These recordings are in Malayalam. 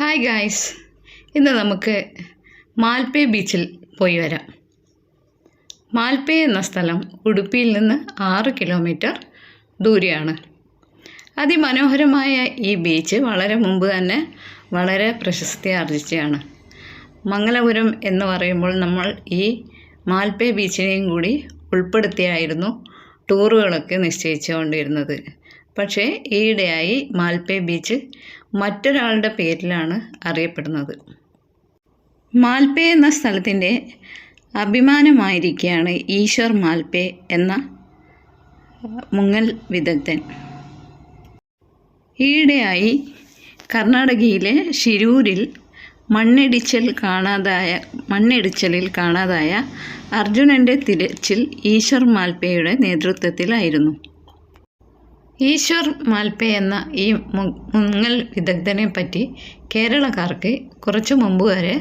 ഹായ് ഗായ്സ് ഇന്ന് നമുക്ക് മാൽപേ ബീച്ചിൽ പോയി വരാം. മാൽപേ എന്ന സ്ഥലം ഉടുപ്പിയിൽ നിന്ന് ആറ് കിലോമീറ്റർ ദൂരെയാണ്. അതിമനോഹരമായ ഈ ബീച്ച് വളരെ മുമ്പ് തന്നെ വളരെ പ്രശസ്തി ആർജിച്ചതാണ് മംഗലപുരം എന്ന് പറയുമ്പോൾ നമ്മൾ ഈ മാൽപേ ബീച്ചിനെയും കൂടി ഉൾപ്പെടുത്തിയായിരുന്നു ടൂറുകളൊക്കെ നിശ്ചയിച്ചുകൊണ്ടിരുന്നത്. പക്ഷേ ഈയിടെയായി മാൽപേ ബീച്ച് മറ്റൊരാളുടെ പേരിലാണ് അറിയപ്പെടുന്നത്. മാൽപേ എന്ന സ്ഥലത്തിന്റെ അഭിമാനമായിരിക്കുകയാണ് ഈശ്വർ മാൽപേ എന്ന മുങ്ങൽ വിദഗ്ധൻ. ഈയിടെയായി കർണാടകയിലെ ഷിരൂരിൽ മണ്ണിടിച്ചിൽ കാണാതായ മണ്ണിടിച്ചിലിൽ കാണാതായ അർജുനന്റെ തിരച്ചിൽ ഈശ്വർ മാൽപേയുടെ നേതൃത്വത്തിലായിരുന്നു. ഈശ്വർ മാൽപേ എന്ന ഈ മുങ്ങൽ വിദഗ്ധനെ പറ്റി കേരളക്കാർക്ക് കുറച്ചു മുമ്പ് വരെ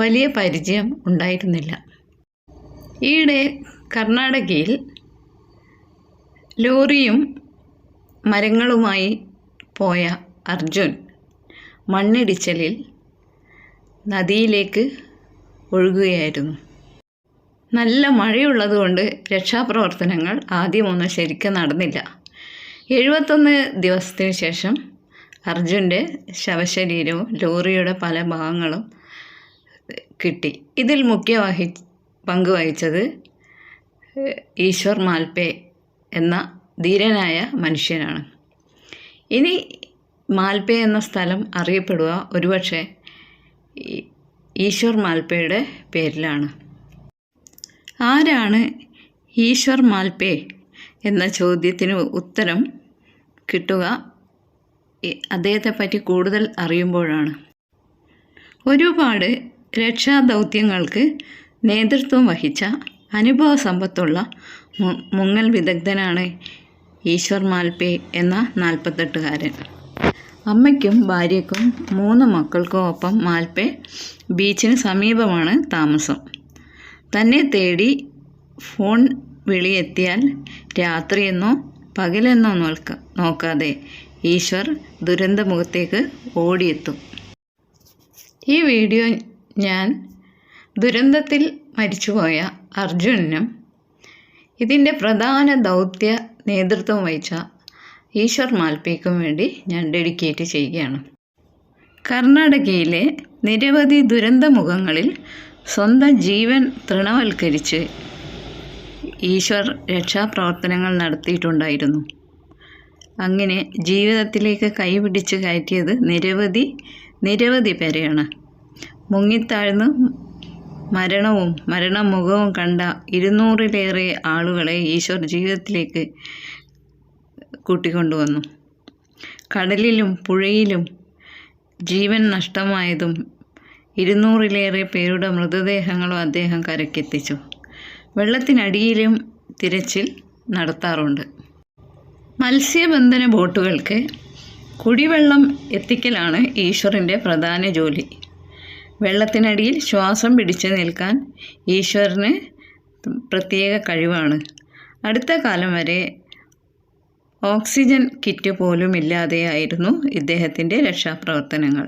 വലിയ പരിചയം ഉണ്ടായിരുന്നില്ല. ഈയിടെ കർണാടകയിൽ ലോറിയും മരങ്ങളുമായി പോയ അർജുൻ മണ്ണിടിച്ചലിൽ നദിയിലേക്ക് ഒഴുകുകയായിരുന്നു. നല്ല മഴയുള്ളതുകൊണ്ട് രക്ഷാപ്രവർത്തനങ്ങൾ ആദ്യമൊന്നും ശരിക്കും നടന്നില്ല. എഴുപത്തൊന്ന് ദിവസത്തിന് ശേഷം അർജുന്റെ ശവശരീരവും ലോറിയുടെ പല ഭാഗങ്ങളും കിട്ടി. ഇതിൽ മുഖ്യ വഹി പങ്ക് വഹിച്ചത് ഈശ്വർ മാൽപേ എന്ന ധീരനായ മനുഷ്യനാണ്. ഇനി മാൽപേ എന്ന സ്ഥലം അറിയപ്പെടുക ഒരുപക്ഷെ ഈശ്വർ മാൽപേയുടെ പേരിലാണ്. ആരാണ് ഈശ്വർ മാൽപ്പേ എന്ന ചോദ്യത്തിന് ഉത്തരം കിട്ടുക. അദ്ദേഹത്തെപ്പറ്റി അദ്ദേഹത്തെ പറ്റി കൂടുതൽ അറിയുമ്പോഴാണ്. ഒരുപാട് രക്ഷാദൗത്യങ്ങൾക്ക് നേതൃത്വം വഹിച്ച അനുഭവ സമ്പത്തുള്ള മുങ്ങൽ വിദഗ്ധനാണ് ഈശ്വർ മാൽപേ എന്ന നാൽപ്പത്തെട്ടുകാരൻ. അമ്മയ്ക്കും ഭാര്യയ്ക്കും മൂന്ന് മക്കൾക്കും ഒപ്പം മാൽപേ ബീച്ചിന് സമീപമാണ് താമസം. തന്നെ തേടി ഫോൺ വിളിയെത്തിയാൽ രാത്രിയെന്നോ പകലെന്നോ നോക്ക നോക്കാതെ ഈശ്വർ ദുരന്തമുഖത്തേക്ക് ഓടിയെത്തും. ഈ വീഡിയോ ഞാൻ ദുരന്തത്തിൽ മരിച്ചുപോയ അർജുനനും ഇതിന്റെ പ്രധാന ദൗത്യ നേതൃത്വം വഹിച്ച ഈശ്വർ മാൽപ്പയ്ക്കും വേണ്ടി ഞാൻ ഡെഡിക്കേറ്റ് ചെയ്യുകയാണ്. കർണാടകയിലെ നിരവധി ദുരന്തമുഖങ്ങളിൽ സ്വന്തം ജീവൻ തൃണവൽക്കരിച്ച് ഈശ്വർ രക്ഷാപ്രവർത്തനങ്ങൾ നടത്തിയിട്ടുണ്ടായിരുന്നു. അങ്ങനെ ജീവിതത്തിലേക്ക് കൈപിടിച്ച് കയറ്റിയത് നിരവധി നിരവധി പേരെയാണ്. മുങ്ങിത്താഴ്ന്ന് മരണവും മരണമുഖവും കണ്ട ഇരുന്നൂറിലേറെ ആളുകളെ ഈശ്വർ ജീവിതത്തിലേക്ക് കൂട്ടിക്കൊണ്ടുവന്നു. കടലിലും പുഴയിലും ജീവൻ നഷ്ടമായതും ഇരുന്നൂറിലേറെ പേരുടെ മൃതദേഹങ്ങളും അദ്ദേഹം കരക്കെത്തിച്ചു വെള്ളത്തിനടിയിലും തിരച്ചിൽ നടത്താറുണ്ട്. മത്സ്യബന്ധന ബോട്ടുകൾക്ക് കുടിവെള്ളം എത്തിക്കലാണ് ഈശ്വറിന്റെ പ്രധാന ജോലി. വെള്ളത്തിനടിയിൽ ശ്വാസം പിടിച്ചു നിൽക്കാൻ ഈശ്വരന് പ്രത്യേക കഴിവാണ്. അടുത്ത കാലം വരെ ഓക്സിജൻ കിറ്റ് പോലും ഇല്ലാതെയായിരുന്നു ഇദ്ദേഹത്തിന്റെ രക്ഷാപ്രവർത്തനങ്ങൾ.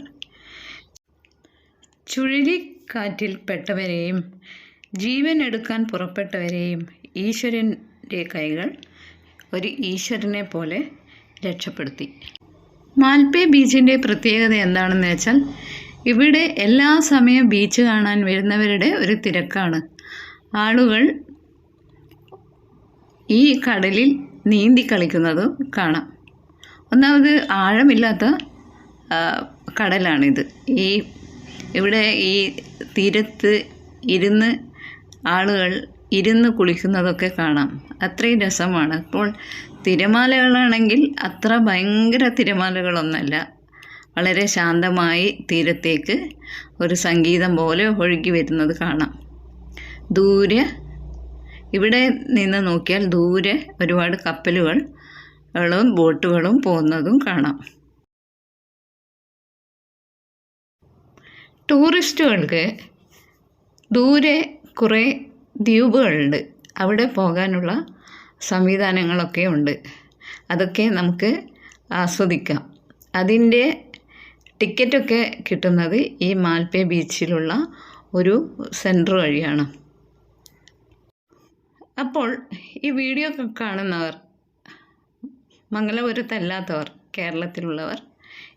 ചുഴലിക്കാറ്റിൽ പെട്ടവരെയും ജീവൻ എടുക്കാൻ പുറപ്പെട്ടവരെയും ഈശ്വരന്റെ കൈകൾ ഒരു ഈശ്വരനെ പോലെ രക്ഷപ്പെടുത്തി. മാൽപേ ബീച്ചിന്റെ പ്രത്യേകത എന്താണെന്ന് വെച്ചാൽ ഇവിടെ എല്ലാ സമയം ബീച്ച് കാണാൻ വരുന്നവരുടെ ഒരു തിരക്കാണ്. ആളുകൾ ഈ കടലിൽ നീന്തി കളിക്കുന്നതും കാണാം. ഒന്നാമത് ആഴമില്ലാത്ത കടലാണിത്. ഈ ഇവിടെ ഈ തീരത്ത് ഇരുന്ന് ആളുകൾ ഇരുന്ന് കുളിക്കുന്നതൊക്കെ കാണാം. അത്രയും രസമാണ്. അപ്പോൾ തിരമാലകളാണെങ്കിൽ അത്ര ഭയങ്കര തിരമാലകളൊന്നല്ല. വളരെ ശാന്തമായി തീരത്തേക്ക് ഒരു സംഗീതം പോലെ ഒഴുകി വരുന്നത് കാണാം. ദൂരെ ഇവിടെ നിന്ന് നോക്കിയാൽ ദൂരെ ഒരുപാട് കപ്പലുകളും ബോട്ടുകളും പോകുന്നതും കാണാം. ടൂറിസ്റ്റുകൾക്ക് ദൂരെ കുറേ ദ്വീപുകളുണ്ട്. അവിടെ പോകാനുള്ള സംവിധാനങ്ങളൊക്കെ ഉണ്ട്. അതൊക്കെ നമുക്ക് ആസ്വദിക്കാം. അതിന്റെ ടിക്കറ്റൊക്കെ കിട്ടുന്നത് ഈ മാൽപ്പേ ബീച്ചിലുള്ള ഒരു സെന്റർ വഴിയാണ്. അപ്പോൾ ഈ വീഡിയോ കാണുന്നവർ മംഗലപുരത്തല്ലാത്തവർ കേരളത്തിലുള്ളവർ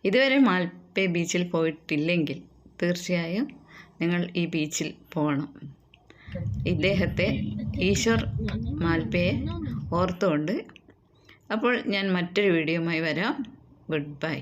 ഇതുവരെ മാൽപ്പേ ബീച്ചിൽ പോയിട്ടില്ലെങ്കിൽ തീർച്ചയായും നിങ്ങൾ ഈ ബീച്ചിൽ പോകണം. ഇദ്ദേഹത്തെ ഈശ്വർ മാൽപ്പയെ ഓർത്തുകൊണ്ട് അപ്പോൾ ഞാൻ മറ്റൊരു വീഡിയോയുമായി വരാം. Good bye.